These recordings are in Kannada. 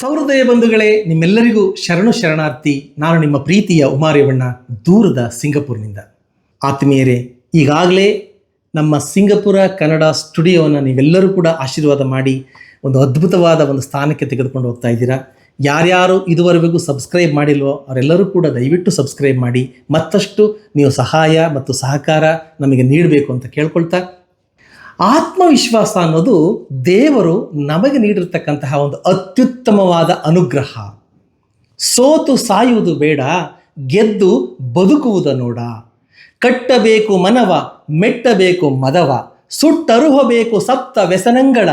ಸೌಹೃದಯ ಬಂಧುಗಳೇ, ನಿಮ್ಮೆಲ್ಲರಿಗೂ ಶರಣು ಶರಣಾರ್ಥಿ, ನಾನು ನಿಮ್ಮ ಪ್ರೀತಿಯ ಉಮಾರೇವಣ್ಣ, ದೂರದ ಸಿಂಗಪುರ್ನಿಂದ. ಆತ್ಮೀಯರೇ, ಈಗಾಗಲೇ ನಮ್ಮ ಸಿಂಗಪುರ ಕನ್ನಡ ಸ್ಟುಡಿಯೋವನ್ನು ನೀವೆಲ್ಲರೂ ಕೂಡ ಆಶೀರ್ವಾದ ಮಾಡಿ ಒಂದು ಅದ್ಭುತವಾದ ಒಂದು ಸ್ಥಾನಕ್ಕೆ ತೆಗೆದುಕೊಂಡು ಹೋಗ್ತಾ ಇದ್ದೀರಾ? ಯಾರ್ಯಾರು ಇದುವರೆಗೂ ಸಬ್ಸ್ಕ್ರೈಬ್ ಮಾಡಿಲ್ವೋ, ಅವರೆಲ್ಲರೂ ಕೂಡ ದಯವಿಟ್ಟು ಸಬ್ಸ್ಕ್ರೈಬ್ ಮಾಡಿ, ಮತ್ತಷ್ಟು ನೀವು ಸಹಾಯ ಮತ್ತು ಸಹಕಾರ ನಮಗೆ ನೀಡಬೇಕು ಅಂತ ಕೇಳ್ಕೊಳ್ತಾ ಆತ್ಮವಿಶ್ವಾಸ ಅನ್ನೋದು ದೇವರು ನಮಗೆ ನೀಡಿರ್ತಕ್ಕಂತಹ ಒಂದು ಅತ್ಯುತ್ತಮವಾದ ಅನುಗ್ರಹ. ಸೋತು ಸಾಯುವುದು ಬೇಡ, ಗೆದ್ದು ಬದುಕುವುದ ನೋಡ. ಕಟ್ಟಬೇಕು ಮನವ, ಮೆಟ್ಟಬೇಕು ಮದವ, ಸುಟ್ಟರುಹಬೇಕು ಸಪ್ತ ವ್ಯಸನಂಗಳ,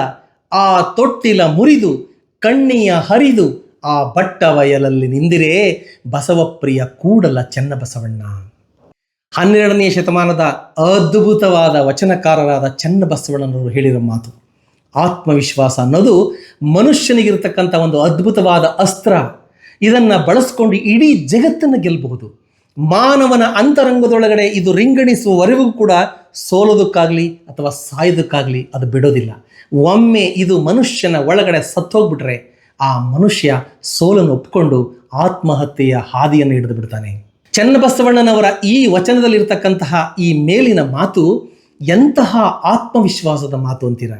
ಆ ತೊಟ್ಟಿಲ ಮುರಿದು, ಕಣ್ಣಿಯ ಹರಿದು, ಆ ಬಟ್ಟವಯಲಲ್ಲಿ ನಿಂದಿರೇ ಬಸವಪ್ರಿಯ ಕೂಡಲ ಚೆನ್ನಬಸವಣ್ಣ. ಹನ್ನೆರಡನೆಯ ಶತಮಾನದ ಅದ್ಭುತವಾದ ವಚನಕಾರರಾದ ಚನ್ನಬಸವಣ್ಣನವರು ಹೇಳಿರೋ ಮಾತು. ಆತ್ಮವಿಶ್ವಾಸ ಅನ್ನೋದು ಮನುಷ್ಯನಿಗಿರ್ತಕ್ಕಂಥ ಒಂದು ಅದ್ಭುತವಾದ ಅಸ್ತ್ರ. ಇದನ್ನು ಬಳಸ್ಕೊಂಡು ಇಡೀ ಜಗತ್ತನ್ನು ಗೆಲ್ಲಬಹುದು ಮಾನವನ ಅಂತರಂಗದೊಳಗಡೆ ಇದು ರಿಂಗಣಿಸುವವರೆಗೂ ಕೂಡ ಸೋಲೋದಕ್ಕಾಗಲಿ ಅಥವಾ ಸಾಯೋದಕ್ಕಾಗಲಿ ಅದು ಬಿಡೋದಿಲ್ಲ. ಒಮ್ಮೆ ಇದು ಮನುಷ್ಯನ ಒಳಗಡೆ ಸತ್ತೋಗ್ಬಿಟ್ರೆ ಆ ಮನುಷ್ಯ ಸೋಲನ್ನು ಒಪ್ಕೊಂಡು ಆತ್ಮಹತ್ಯೆಯ ಹಾದಿಯನ್ನು ಹಿಡಿದು ಬಿಡ್ತಾನೆ. ಚನ್ನಬಸವಣ್ಣನವರ ಈ ವಚನದಲ್ಲಿರ್ತಕ್ಕಂತಹ ಈ ಮೇಲಿನ ಮಾತು ಎಂತಹ ಆತ್ಮವಿಶ್ವಾಸದ ಮಾತು ಅಂತೀರ?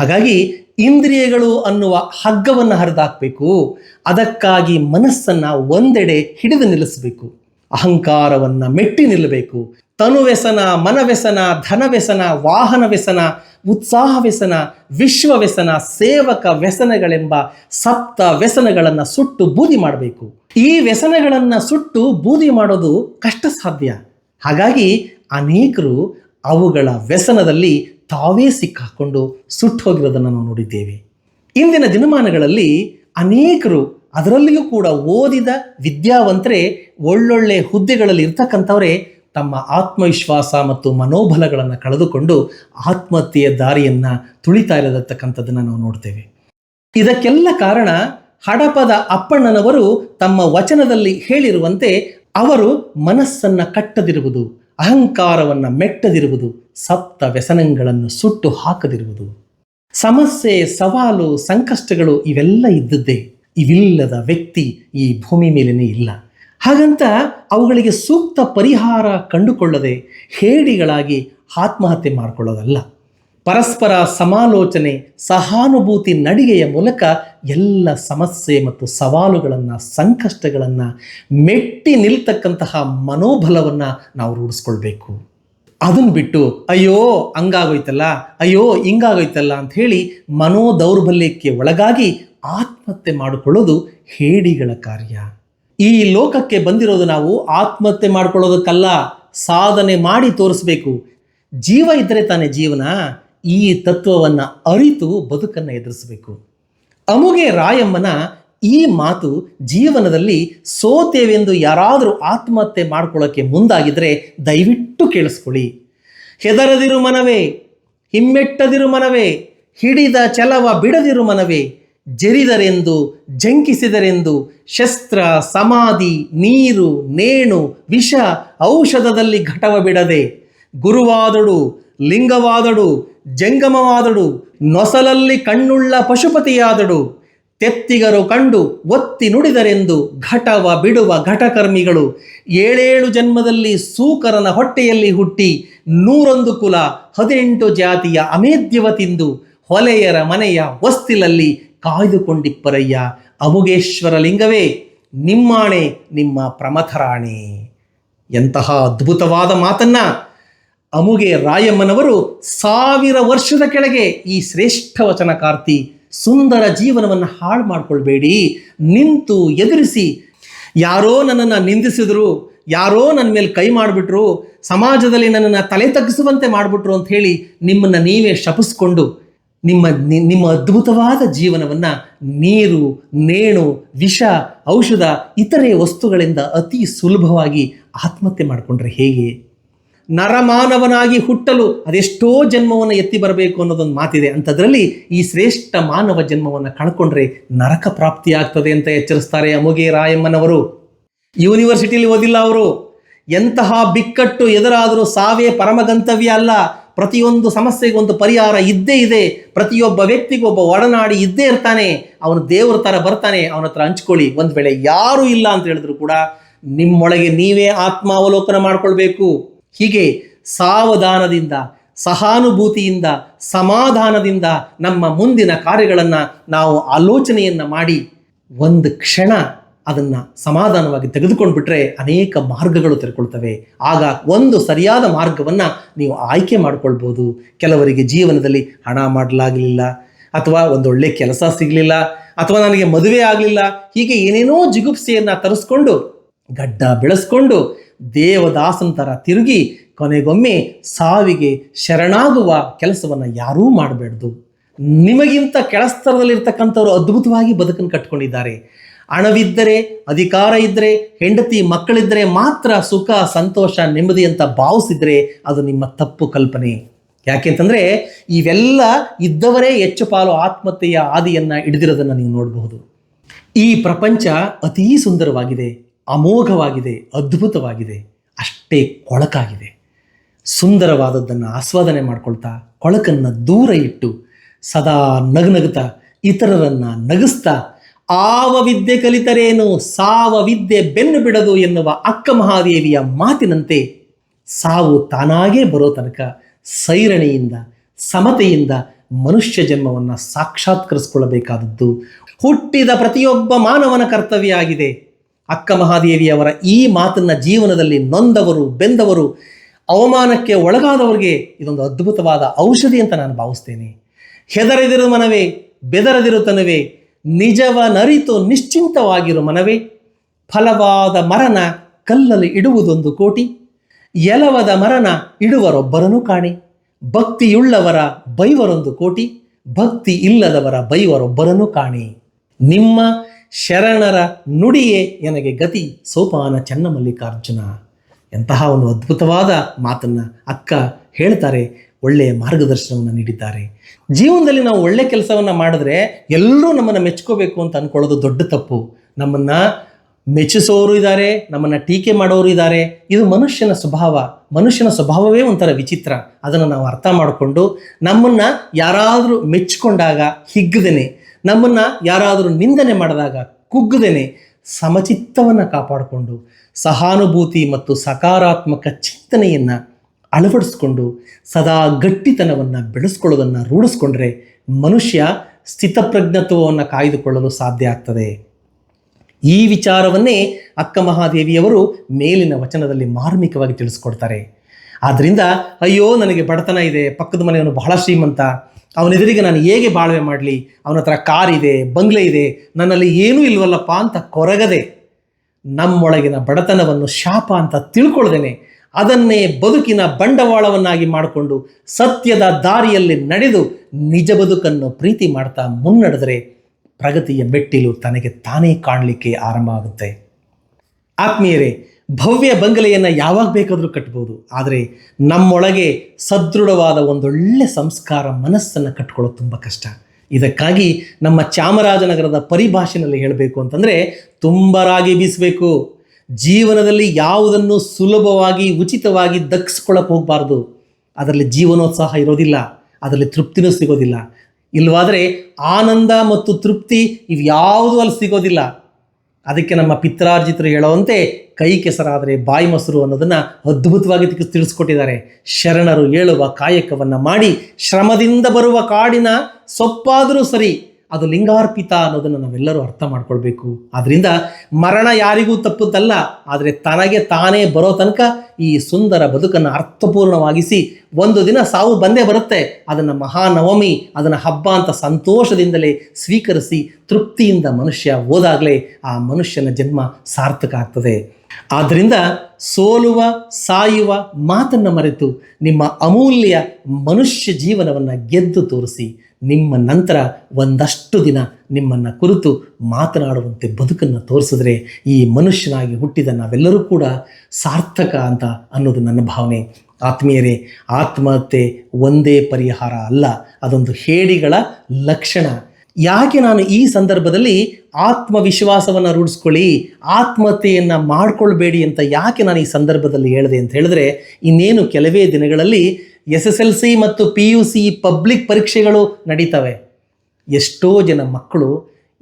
ಹಾಗಾಗಿ ಇಂದ್ರಿಯಗಳು ಅನ್ನುವ ಹಗ್ಗವನ್ನು ಹರಿದಾಕಬೇಕು. ಅದಕ್ಕಾಗಿ ಮನಸ್ಸನ್ನು ಒಂದೆಡೆ ಹಿಡಿದು ನಿಲ್ಲಿಸಬೇಕು. ಅಹಂಕಾರವನ್ನು ಮೆಟ್ಟಿ ನಿಲ್ಲಬೇಕು. ತನುವ್ಯಸನ, ಮನವ್ಯಸನ, ಧನವ್ಯಸನ ವಾಹನ ವ್ಯಸನ ಉತ್ಸಾಹ ವ್ಯಸನ ವಿಶ್ವ ವ್ಯಸನ ಸೇವಕ ವ್ಯಸನಗಳೆಂಬ ಸಪ್ತ ವ್ಯಸನಗಳನ್ನು ಸುಟ್ಟು ಬೂದಿ ಮಾಡಬೇಕು. ಈ ವ್ಯಸನಗಳನ್ನು ಸುಟ್ಟು ಬೂದಿ ಮಾಡೋದು ಕಷ್ಟ ಸಾಧ್ಯ ಹಾಗಾಗಿ ಅನೇಕರು ಅವುಗಳ ವ್ಯಸನದಲ್ಲಿ ತಾವೇ ಸಿಕ್ಕಾಕೊಂಡು ಸುಟ್ಟು ಹೋಗಿರೋದನ್ನು ನಾವು ನೋಡಿದ್ದೇವೆ. ಇಂದಿನ ದಿನಮಾನಗಳಲ್ಲಿ ಅನೇಕರು ಅದರಲ್ಲಿಯೂ ಕೂಡ ಓದಿದ ವಿದ್ಯಾವಂತರೇ ಒಳ್ಳೊಳ್ಳೆ ಹುದ್ದೆಗಳಲ್ಲಿ ಇರ್ತಕ್ಕಂಥವರೇ ತಮ್ಮ ಆತ್ಮವಿಶ್ವಾಸ ಮತ್ತು ಮನೋಬಲಗಳನ್ನು ಕಳೆದುಕೊಂಡು ಆತ್ಮಹತ್ಯೆಯ ದಾರಿಯನ್ನು ತುಳಿತಾ ಇರತಕ್ಕಂಥದ್ದನ್ನು ನಾವು ನೋಡ್ತೇವೆ. ಇದಕ್ಕೆಲ್ಲ ಕಾರಣ ಹಡಪದ ಅಪ್ಪಣ್ಣನವರು ತಮ್ಮ ವಚನದಲ್ಲಿ ಹೇಳಿರುವಂತೆ ಅವರು ಮನಸ್ಸನ್ನು ಕಟ್ಟದಿರುವುದು, ಅಹಂಕಾರವನ್ನು ಮೆಟ್ಟದಿರುವುದು, ಸಪ್ತ ವ್ಯಸನಗಳನ್ನು ಸುಟ್ಟು ಹಾಕದಿರುವುದು. ಸಮಸ್ಯೆ, ಸವಾಲು, ಸಂಕಷ್ಟಗಳು ಇವೆಲ್ಲ ಇದ್ದದ್ದೇ. ಇವಿಲ್ಲದ ವ್ಯಕ್ತಿ ಈ ಭೂಮಿ ಮೇಲೇನೆ ಇಲ್ಲ. ಹಾಗಂತ ಅವುಗಳಿಗೆ ಸೂಕ್ತ ಪರಿಹಾರ ಕಂಡುಕೊಳ್ಳದೆ ಹೇಡಿಗಳಾಗಿ ಆತ್ಮಹತ್ಯೆ ಮಾಡಿಕೊಳ್ಳೋದಲ್ಲ. ಪರಸ್ಪರ ಸಮಾಲೋಚನೆ, ಸಹಾನುಭೂತಿ ನಡಿಗೆಯ ಮೂಲಕ ಎಲ್ಲ ಸಮಸ್ಯೆ ಮತ್ತು ಸವಾಲುಗಳನ್ನು, ಸಂಕಷ್ಟಗಳನ್ನು ಮೆಟ್ಟಿ ನಿಲ್ತಕ್ಕಂತಹ ಮನೋಬಲವನ್ನು ನಾವು ರೂಢಿಸ್ಕೊಳ್ಬೇಕು. ಅದನ್ನು ಬಿಟ್ಟು, ಅಯ್ಯೋ, ಹಂಗಾಗೋಯ್ತಲ್ಲ, ಅಯ್ಯೋ, ಹಿಂಗಾಗೋಯ್ತಲ್ಲ ಅಂತ ಹೇಳಿ ಮನೋ ದೌರ್ಬಲ್ಯಕ್ಕೆ ಒಳಗಾಗಿ ಆತ್ಮಹತ್ಯೆ ಮಾಡಿಕೊಳ್ಳೋದು ಹೇಡಿಗಳ ಕಾರ್ಯ. ಈ ಲೋಕಕ್ಕೆ ಬಂದಿರೋದು ನಾವು ಆತ್ಮಹತ್ಯೆ ಮಾಡ್ಕೊಳ್ಳೋದಕ್ಕಲ್ಲ, ಸಾಧನೆ ಮಾಡಿ ತೋರಿಸ್ಬೇಕು. ಜೀವ ಇದ್ದರೆ ತಾನೇ ಜೀವನ. ಈ ತತ್ವವನ್ನು ಅರಿತು ಬದುಕನ್ನು ಎದುರಿಸಬೇಕು. ಅಮುಗೆ ರಾಯಮ್ಮನ ಈ ಮಾತು ಜೀವನದಲ್ಲಿ ಸೋತೇವೆಂದು ಯಾರಾದರೂ ಆತ್ಮಹತ್ಯೆ ಮಾಡ್ಕೊಳ್ಳೋಕ್ಕೆ ಮುಂದಾಗಿದ್ರೆ ದಯವಿಟ್ಟು ಕೇಳಿಸ್ಕೊಳ್ಳಿ. ಹೆದರದಿರು ಮನವೇ, ಹಿಮ್ಮೆಟ್ಟದಿರು ಮನವೇ, ಹಿಡಿದ ಛಲವ ಬಿಡದಿರು ಮನವೇ, ಜರಿದರೆಂದು, ಜಂಕಿಸಿದರೆಂದು, ಶಸ್ತ್ರ, ಸಮಾಧಿ, ನೀರು, ನೇಣು, ವಿಷ, ಔಷಧದಲ್ಲಿ ಘಟವ ಬಿಡದೆ, ಗುರುವಾದಡು ಲಿಂಗವಾದಡು, ಜಂಗಮವಾದಡು, ನೊಸಲಲ್ಲಿ ಕಣ್ಣುಳ್ಳ ಪಶುಪತಿಯಾದಡು, ತೆತ್ತಿಗರು ಕಂಡು ಒತ್ತಿ ನುಡಿದರೆಂದು ಘಟವ ಬಿಡುವ ಘಟಕರ್ಮಿಗಳು, ಏಳೇಳು ಜನ್ಮದಲ್ಲಿ ಸೂಕರನ ಹೊಟ್ಟೆಯಲ್ಲಿ ಹುಟ್ಟಿ ನೂರೊಂದು ಕುಲ ಹದಿನೆಂಟು ಜಾತಿಯ ಅಮೇದ್ಯವ ತಿಂದು ಹೊಲೆಯರ ಮನೆಯ ವಸ್ತಿಲಲ್ಲಿ ಕಾಯ್ದುಕೊಂಡಿಪ್ಪರಯ್ಯ. ಅಮುಗೇಶ್ವರ ಲಿಂಗವೇ, ನಿಮ್ಮಾಣೆ ನಿಮ್ಮ ಪ್ರಮಥರಾಣೆ. ಎಂತಹ ಅದ್ಭುತವಾದ ಮಾತನ್ನ ಅಮುಗೆ ರಾಯಮ್ಮನವರು ಸಾವಿರ ವರ್ಷದ ಕೆಳಗೆ ಈ ಶ್ರೇಷ್ಠ ವಚನಕಾರ್ತಿ ಸುಂದರ ಜೀವನವನ್ನು ಹಾಳು ಮಾಡಿಕೊಳ್ಬೇಡಿ. ನಿಂತು ಎದುರಿಸಿ. ಯಾರೋ ನನ್ನನ್ನು ನಿಂದಿಸಿದ್ರು, ಯಾರೋ ನನ್ನ ಮೇಲೆ ಕೈ ಮಾಡಿಬಿಟ್ರು, ಸಮಾಜದಲ್ಲಿ ನನ್ನನ್ನು ತಲೆ ತಗ್ಗಿಸುವಂತೆ ಮಾಡಿಬಿಟ್ರು ಅಂತ ಹೇಳಿ ನಿಮ್ಮನ್ನು ನೀವೇ ಶಪಿಸ್ಕೊಂಡು ನಿಮ್ಮ ನಿಮ್ಮ ಅದ್ಭುತವಾದ ಜೀವನವನ್ನು ನೀರು, ನೇಣು, ವಿಷ, ಔಷಧ, ಇತರೆ ವಸ್ತುಗಳಿಂದ ಅತಿ ಸುಲಭವಾಗಿ ಆತ್ಮಹತ್ಯೆ ಮಾಡಿಕೊಂಡ್ರೆ ಹೇಗೆ? ನರಮಾನವನಾಗಿ ಹುಟ್ಟಲು ಅದೆಷ್ಟೋ ಜನ್ಮವನ್ನು ಎತ್ತಿ ಬರಬೇಕು ಅನ್ನೋದೊಂದು ಮಾತಿದೆ. ಅಂಥದ್ರಲ್ಲಿ ಈ ಶ್ರೇಷ್ಠ ಮಾನವ ಜನ್ಮವನ್ನು ಕಳ್ಕೊಂಡ್ರೆ ನರಕ ಪ್ರಾಪ್ತಿಯಾಗ್ತದೆ ಅಂತ ಎಚ್ಚರಿಸ್ತಾರೆ ಅಮುಗೆ ರಾಯಮ್ಮನವರು. ಯೂನಿವರ್ಸಿಟಿಲಿ ಓದಿಲ್ಲ ಅವರು. ಎಂತಹ ಬಿಕ್ಕಟ್ಟು ಎದುರಾದರೂ ಸಾವೇ ಪರಮ ಗಂತವ್ಯ ಅಲ್ಲ. ಪ್ರತಿಯೊಂದು ಸಮಸ್ಯೆಗೂ ಒಂದು ಪರಿಹಾರ ಇದ್ದೇ ಇದೆ. ಪ್ರತಿಯೊಬ್ಬ ವ್ಯಕ್ತಿಗೂ ಒಬ್ಬ ಒಡನಾಡಿ ಇದ್ದೇ ಇರ್ತಾನೆ. ಅವನು ದೇವ್ರ ಥರ ಬರ್ತಾನೆ. ಅವನ ಹತ್ರ ಹಂಚ್ಕೊಳ್ಳಿ. ಒಂದು ವೇಳೆ ಯಾರೂ ಇಲ್ಲ ಅಂತ ಹೇಳಿದ್ರು ಕೂಡ ನಿಮ್ಮೊಳಗೆ ನೀವೇ ಆತ್ಮಾವಲೋಕನ ಮಾಡ್ಕೊಳ್ಬೇಕು. ಹೀಗೆ ಸಾವಧಾನದಿಂದ, ಸಹಾನುಭೂತಿಯಿಂದ, ಸಮಾಧಾನದಿಂದ ನಮ್ಮ ಮುಂದಿನ ಕಾರ್ಯಗಳನ್ನು ನಾವು ಆಲೋಚನೆಯನ್ನು ಮಾಡಿ ಒಂದು ಕ್ಷಣ ಅದನ್ನು ಸಮಾಧಾನವಾಗಿ ತೆಗೆದುಕೊಂಡು ಬಿಟ್ಟರೆ ಅನೇಕ ಮಾರ್ಗಗಳು ತೆರೆಕೊಳ್ತವೆ. ಆಗ ಒಂದು ಸರಿಯಾದ ಮಾರ್ಗವನ್ನು ನೀವು ಆಯ್ಕೆ ಮಾಡಿಕೊಳ್ಬೋದು. ಕೆಲವರಿಗೆ ಜೀವನದಲ್ಲಿ ಹಣ ಮಾಡಲಾಗಲಿಲ್ಲ, ಅಥವಾ ಒಂದೊಳ್ಳೆ ಕೆಲಸ ಸಿಗಲಿಲ್ಲ, ಅಥವಾ ನನಗೆ ಮದುವೆ ಆಗಲಿಲ್ಲ, ಹೀಗೆ ಏನೇನೋ ಜಿಗುಪ್ಸೆಯನ್ನು ತರಿಸ್ಕೊಂಡು, ಗಡ್ಡ ಬೆಳೆಸ್ಕೊಂಡು ದೇವದಾಸನ ಥರ ತಿರುಗಿ ಕೊನೆಗೊಮ್ಮೆ ಸಾವಿಗೆ ಶರಣಾಗುವ ಕೆಲಸವನ್ನು ಯಾರೂ ಮಾಡಬೇಡ್ದು. ನಿಮಗಿಂತ ಕೆಳಸ್ತರದಲ್ಲಿರ್ತಕ್ಕಂಥವ್ರು ಅದ್ಭುತವಾಗಿ ಬದುಕನ್ನು ಕಟ್ಕೊಂಡಿದ್ದಾರೆ. ಹಣವಿದ್ದರೆ, ಅಧಿಕಾರ ಇದ್ದರೆ, ಹೆಂಡತಿ, ಮಕ್ಕಳಿದ್ದರೆ ಮಾತ್ರ ಸುಖ, ಸಂತೋಷ, ನೆಮ್ಮದಿ ಅಂತ ಭಾವಿಸಿದ್ರೆ ಅದು ನಿಮ್ಮ ತಪ್ಪು ಕಲ್ಪನೆ. ಯಾಕೆಂತಂದರೆ ಇವೆಲ್ಲ ಇದ್ದವರೇ ಹೆಚ್ಚು ಪಾಲು ಆತ್ಮಹತ್ಯೆಯ ಆದಿಯನ್ನು ಹಿಡಿದಿರೋದನ್ನು ನೀವು ನೋಡಬಹುದು. ಈ ಪ್ರಪಂಚ ಅತೀ ಸುಂದರವಾಗಿದೆ. ಅಮೋಘವಾಗಿದೆ, ಅದ್ಭುತವಾಗಿದೆ, ಅಷ್ಟೇ ಕೊಳಕಾಗಿದೆ. ಸುಂದರವಾದದ್ದನ್ನು ಆಸ್ವಾದನೆ ಮಾಡ್ಕೊಳ್ತಾ ಕೊಳಕನ್ನು ದೂರ ಇಟ್ಟು ಸದಾ ನಗನಗುತ್ತಾ ಇತರರನ್ನು ನಗಿಸ್ತಾ, ಆವ ವಿದ್ಯೆ ಕಲಿತರೇನು, ಸಾವ ವಿದ್ಯೆ ಬೆನ್ನು ಬಿಡದು ಎನ್ನುವ ಅಕ್ಕ ಮಹಾದೇವಿಯ ಮಾತಿನಂತೆ ಸಾವು ತಾನಾಗೇ ಬರೋ ತನಕ ಸೈರಣೆಯಿಂದ, ಸಮತೆಯಿಂದ ಮನುಷ್ಯ ಜನ್ಮವನ್ನು ಸಾಕ್ಷಾತ್ಕರಿಸಿಕೊಳ್ಳಬೇಕಾದದ್ದು ಹುಟ್ಟಿದ ಪ್ರತಿಯೊಬ್ಬ ಮಾನವನ ಕರ್ತವ್ಯ ಆಗಿದೆ. ಅಕ್ಕ ಮಹಾದೇವಿಯವರ ಈ ಮಾತನ್ನು ಜೀವನದಲ್ಲಿ ನೊಂದವರು, ಬೆಂದವರು, ಅವಮಾನಕ್ಕೆ ಒಳಗಾದವರಿಗೆ ಇದೊಂದು ಅದ್ಭುತವಾದ ಔಷಧಿ ಅಂತ ನಾನು ಭಾವಿಸ್ತೇನೆ. ಹೆದರದಿರು ಮನವೇ, ಬೆದರದಿರು ತನವೇ ನಿಜವನರಿತು ನಿಶ್ಚಿಂತವಾಗಿರು ಮನವೇ, ಫಲವಾದ ಮರನ ಕಲ್ಲಲ್ಲಿ ಇಡುವುದೊಂದು ಕೋಟಿ, ಎಲವದ ಮರಣ ಇಡುವರೊಬ್ಬರನು ಕಾಣಿ, ಭಕ್ತಿಯುಳ್ಳವರ ಬೈವರೊಂದು ಕೋಟಿ ಭಕ್ತಿ ಇಲ್ಲದವರ ಬೈವರೊಬ್ಬರನು ಕಾಣಿ. ನಿಮ್ಮ ಶರಣರ ನುಡಿಯೇ ನನಗೆ ಗತಿ ಸೋಪಾನ ಚನ್ನಮಲ್ಲಿಕಾರ್ಜುನ. ಎಂತಹ ಒಂದು ಅದ್ಭುತವಾದ ಮಾತನ್ನ ಅಕ್ಕ ಹೇಳ್ತಾರೆ, ಒಳ್ಳೆಯ ಮಾರ್ಗದರ್ಶನವನ್ನು ನೀಡಿದ್ದಾರೆ. ಜೀವನದಲ್ಲಿ ನಾವು ಒಳ್ಳೆ ಕೆಲಸವನ್ನು ಮಾಡಿದ್ರೆ ಎಲ್ಲರೂ ನಮ್ಮನ್ನು ಮೆಚ್ಕೋಬೇಕು ಅಂತ ಅನ್ಕೊಳ್ಳೋದು ದೊಡ್ಡ ತಪ್ಪು. ನಮ್ಮನ್ನ ಮೆಚ್ಚಿಸೋರು ಇದ್ದಾರೆ, ನಮ್ಮನ್ನ ಟೀಕೆ ಮಾಡೋರು ಇದ್ದಾರೆ. ಇದು ಮನುಷ್ಯನ ಸ್ವಭಾವ. ಮನುಷ್ಯನ ಸ್ವಭಾವವೇ ಒಂಥರ ವಿಚಿತ್ರ. ಅದನ್ನು ನಾವು ಅರ್ಥ ಮಾಡಿಕೊಂಡು ನಮ್ಮನ್ನ ಯಾರಾದರೂ ಮೆಚ್ಚಿಕೊಂಡಾಗ ಹಿಗ್ಗದೇನೆ. ನಮ್ಮನ್ನ ಯಾರಾದರೂ ನಿಂದನೆ ಮಾಡಿದಾಗ ಕುಗ್ಗದೇನೆ ಸಮಚಿತ್ತವನ್ನು ಕಾಪಾಡಿಕೊಂಡು ಸಹಾನುಭೂತಿ ಮತ್ತು ಸಕಾರಾತ್ಮಕ ಚಿಂತನೆಯನ್ನು ಅಳವಡಿಸ್ಕೊಂಡು ಸದಾ ಗಟ್ಟಿತನವನ್ನು ಬೆಳೆಸ್ಕೊಳ್ಳೋದನ್ನು ರೂಢಿಸ್ಕೊಂಡ್ರೆ ಮನುಷ್ಯ ಸ್ಥಿತಪ್ರಜ್ಞತ್ವವನ್ನು ಕಾಯ್ದುಕೊಳ್ಳಲು ಸಾಧ್ಯ ಆಗ್ತದೆ. ಈ ವಿಚಾರವನ್ನೇ ಅಕ್ಕ ಮಹಾದೇವಿಯವರು ಮೇಲಿನ ವಚನದಲ್ಲಿ ಮಾರ್ಮಿಕವಾಗಿ ತಿಳಿಸ್ಕೊಡ್ತಾರೆ. ಆದ್ದರಿಂದ ಅಯ್ಯೋ ನನಗೆ ಬಡತನ ಇದೆ, ಪಕ್ಕದ ಮನೆಯವನು ಬಹಳ ಶ್ರೀಮಂತ ಅವನೆದುರಿಗೆ ನಾನು ಹೇಗೆ ಬಾಳ್ವೆ ಮಾಡಲಿ? ಅವನ ಹತ್ರ ಕಾರ್ ಇದೆ, ಬಂಗ್ಲೆ ಇದೆ, ನನ್ನಲ್ಲಿ ಏನೂ ಇಲ್ವಲ್ಲಪ್ಪ ಅಂತ ಕೊರಗದೆ ನಮ್ಮೊಳಗಿನ ಬಡತನವನ್ನು ಶಾಪ ಅಂತ ತಿಳ್ಕೊಳ್ದೇನೆ. ಅದನ್ನೇ ಬದುಕಿನ ಬಂಡವಾಳವನ್ನಾಗಿ ಮಾಡಿಕೊಂಡು ಸತ್ಯದ ದಾರಿಯಲ್ಲಿ ನಡೆದು ನಿಜ ಬದುಕನ್ನು ಪ್ರೀತಿ ಮಾಡ್ತಾ ಮುನ್ನಡೆದರೆ ಪ್ರಗತಿಯ ಮೆಟ್ಟಿಲು ತನಗೆ ತಾನೇ ಕಾಣಲಿಕ್ಕೆ ಆರಂಭ ಆಗುತ್ತೆ. ಆತ್ಮೀಯರೇ ಭವ್ಯ ಬಂಗಲೆಯನ್ನು ಯಾವಾಗ ಬೇಕಾದರೂ ಕಟ್ಬೋದು. ಆದರೆ ನಮ್ಮೊಳಗೆ ಸದೃಢವಾದ ಒಂದೊಳ್ಳೆ ಸಂಸ್ಕಾರ ಮನಸ್ಸನ್ನು ಕಟ್ಕೊಳ್ಳೋದು ತುಂಬ ಕಷ್ಟ. ಇದಕ್ಕಾಗಿ ನಮ್ಮ ಚಾಮರಾಜನಗರದ ಪರಿಭಾಷೆಯಲ್ಲಿ ಹೇಳಬೇಕು ಅಂತಂದರೆ ತುಂಬ ರಾಗಿ ಬೀಸಬೇಕು. ಜೀವನದಲ್ಲಿ ಯಾವುದನ್ನು ಸುಲಭವಾಗಿ, ಉಚಿತವಾಗಿ ದಕ್ಕಿಸ್ಕೊಳ್ಳೋಕೆ ಹೋಗಬಾರ್ದು. ಅದರಲ್ಲಿ ಜೀವನೋತ್ಸಾಹ ಇರೋದಿಲ್ಲ. ಅದರಲ್ಲಿ ತೃಪ್ತಿನೂ ಸಿಗೋದಿಲ್ಲ. ಇಲ್ಲವಾದರೆ ಆನಂದ ಮತ್ತು ತೃಪ್ತಿ ಇವ್ಯಾವುದೂ ಅಲ್ಲಿ ಸಿಗೋದಿಲ್ಲ. ಅದಕ್ಕೆ ನಮ್ಮ ಪಿತ್ರಾರ್ಜಿತರು ಹೇಳುವಂತೆ ಕೈ ಕೆಸರಾದರೆ ಬಾಯಿ ಮೊಸರು ಅನ್ನೋದನ್ನು ಅದ್ಭುತವಾಗಿ ತಿಳ್ಸ್- ತಿಳಿಸ್ಕೊಟ್ಟಿದ್ದಾರೆ. ಶರಣರು ಹೇಳುವ ಕಾಯಕವನ್ನು ಮಾಡಿ ಶ್ರಮದಿಂದ ಬರುವ ಕಾಡಿನ ಸೊಪ್ಪಾದರೂ ಸರಿ ಅದು ಲಿಂಗಾರ್ಪಿತ ಅನ್ನೋದನ್ನು ನಾವೆಲ್ಲರೂ ಅರ್ಥ ಮಾಡ್ಕೊಳ್ಬೇಕು. ಆದ್ರಿಂದ ಮರಣ ಯಾರಿಗೂ ತಪ್ಪುತ್ತಲ್ಲ ಆದರೆ ತನಗೆ ತಾನೇ ಬರೋ ತನಕ ಈ ಸುಂದರ ಬದುಕನ್ನು ಅರ್ಥಪೂರ್ಣವಾಗಿಸಿ ಒಂದು ದಿನ ಸಾವು ಬಂದೇ ಬರುತ್ತೆ. ಅದನ್ನು ಮಹಾನವಮಿ, ಅದನ್ನು ಹಬ್ಬ ಅಂತ ಸಂತೋಷದಿಂದಲೇ ಸ್ವೀಕರಿಸಿ ತೃಪ್ತಿಯಿಂದ ಮನುಷ್ಯ ಹೋದಾಗಲೇ ಆ ಮನುಷ್ಯನ ಜನ್ಮ ಸಾರ್ಥಕ ಆಗ್ತದೆ. ಆದ್ದರಿಂದ ಸೋಲುವ, ಸಾಯುವ ಮಾತನ್ನು ಮರೆತು ನಿಮ್ಮ ಅಮೂಲ್ಯ ಮನುಷ್ಯ ಜೀವನವನ್ನು ಗೆದ್ದು ತೋರಿಸಿ ನಿಮ್ಮ ನಂತರ ಒಂದಷ್ಟು ದಿನ ನಿಮ್ಮನ್ನು ಕುರಿತು ಮಾತನಾಡುವಂತೆ ಬದುಕನ್ನು ತೋರಿಸಿದ್ರೆ ಈ ಮನುಷ್ಯನಾಗಿ ಹುಟ್ಟಿದ ನಾವೆಲ್ಲರೂ ಕೂಡ ಸಾರ್ಥಕ ಅಂತ ಅನ್ನೋದು ನನ್ನ ಭಾವನೆ. ಆತ್ಮೀಯರೇ, ಆತ್ಮಹತ್ಯೆ ಒಂದೇ ಪರಿಹಾರ ಅಲ್ಲ, ಅದೊಂದು ಹೇಡಿಗಳ ಲಕ್ಷಣ. ಯಾಕೆ ನಾನು ಈ ಸಂದರ್ಭದಲ್ಲಿ ಆತ್ಮವಿಶ್ವಾಸವನ್ನು ರೂಢಿಸ್ಕೊಳ್ಳಿ, ಆತ್ಮಹತ್ಯೆಯನ್ನು ಮಾಡಿಕೊಳ್ಬೇಡಿ ಅಂತ ಯಾಕೆ ನಾನು ಈ ಸಂದರ್ಭದಲ್ಲಿ ಹೇಳಿದೆ ಅಂತ ಹೇಳಿದ್ರೆ, ಇನ್ನೇನು ಕೆಲವೇ ದಿನಗಳಲ್ಲಿ ಎಸ್ ಎಸ್ ಎಲ್ ಸಿ ಮತ್ತು ಪಿ ಯು ಸಿ ಪಬ್ಲಿಕ್ ಪರೀಕ್ಷೆಗಳು ನಡೀತವೆ. ಎಷ್ಟೋ ಜನ ಮಕ್ಕಳು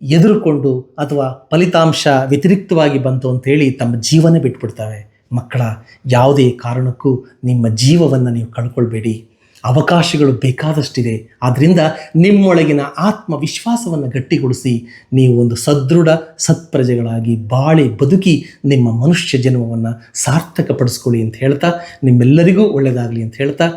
ಎದುರುಕೊಂಡು ಅಥವಾ ಫಲಿತಾಂಶ ವ್ಯತಿರಿಕ್ತವಾಗಿ ಬಂತು ಅಂತೇಳಿ ತಮ್ಮ ಜೀವನ ಬಿಟ್ಬಿಡ್ತವೆ. ಮಕ್ಕಳ ಯಾವುದೇ ಕಾರಣಕ್ಕೂ ನಿಮ್ಮ ಜೀವವನ್ನು ನೀವು ಕಳ್ಕೊಳ್ಬೇಡಿ. ಅವಕಾಶಗಳು ಬೇಕಾದಷ್ಟಿದೆ. ಆದ್ದರಿಂದ ನಿಮ್ಮೊಳಗಿನ ಆತ್ಮವಿಶ್ವಾಸವನ್ನು ಗಟ್ಟಿಗೊಳಿಸಿ, ನೀವು ಒಂದು ಸದೃಢ ಸತ್ಪ್ರಜೆಗಳಾಗಿ ಬಾಳೆ ಬದುಕಿ ನಿಮ್ಮ ಮನುಷ್ಯ ಜನ್ಮವನ್ನು ಸಾರ್ಥಕಪಡಿಸ್ಕೊಳ್ಳಿ ಅಂತ ಹೇಳ್ತಾ, ನಿಮ್ಮೆಲ್ಲರಿಗೂ ಒಳ್ಳೆಯದಾಗಲಿ ಅಂತ ಹೇಳ್ತಾ,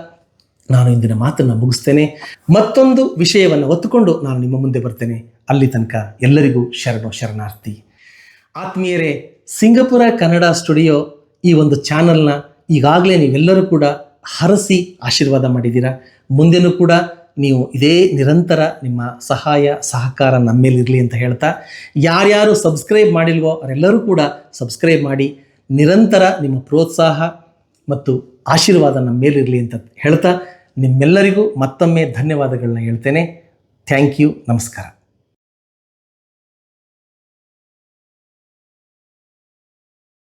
ನಾನು ಇಂದಿನ ಮಾತನ್ನು ಮುಗಿಸ್ತೇನೆ. ಮತ್ತೊಂದು ವಿಷಯವನ್ನು ಒತ್ತುಕೊಂಡು ನಾನು ನಿಮ್ಮ ಮುಂದೆ ಬರ್ತೇನೆ. ಅಲ್ಲಿ ತನಕ ಎಲ್ಲರಿಗೂ ಶರಣೋ ಶರಣಾರ್ಥಿ. ಆತ್ಮೀಯರೇ, ಸಿಂಗಪುರ ಕನ್ನಡ ಸ್ಟುಡಿಯೋ ಈ ಒಂದು ಚಾನಲ್ನ ಈಗಾಗಲೇ ನೀವೆಲ್ಲರೂ ಕೂಡ ಹರಸಿ ಆಶೀರ್ವಾದ ಮಾಡಿದ್ದೀರಾ ಮುಂದೆನೂ ಕೂಡ ನೀವು ಇದೇ ನಿರಂತರ ನಿಮ್ಮ ಸಹಾಯ, ಸಹಕಾರ ನಮ್ಮೇಲಿರಲಿ ಅಂತ ಹೇಳ್ತಾ, ಯಾರ್ಯಾರು ಸಬ್ಸ್ಕ್ರೈಬ್ ಮಾಡಿಲ್ವೋ ಅವರೆಲ್ಲರೂ ಕೂಡ ಸಬ್ಸ್ಕ್ರೈಬ್ ಮಾಡಿ, ನಿರಂತರ ನಿಮ್ಮ ಪ್ರೋತ್ಸಾಹ ಮತ್ತು ಆಶೀರ್ವಾದ ನಮ್ಮ ಮೇಲಿರಲಿ ಅಂತ ಹೇಳ್ತಾ, ನಿಮ್ಮೆಲ್ಲರಿಗೂ ಮತ್ತೊಮ್ಮೆ ಧನ್ಯವಾದಗಳನ್ನ ಹೇಳ್ತೇನೆ. ಥ್ಯಾಂಕ್ ಯು, ನಮಸ್ಕಾರ.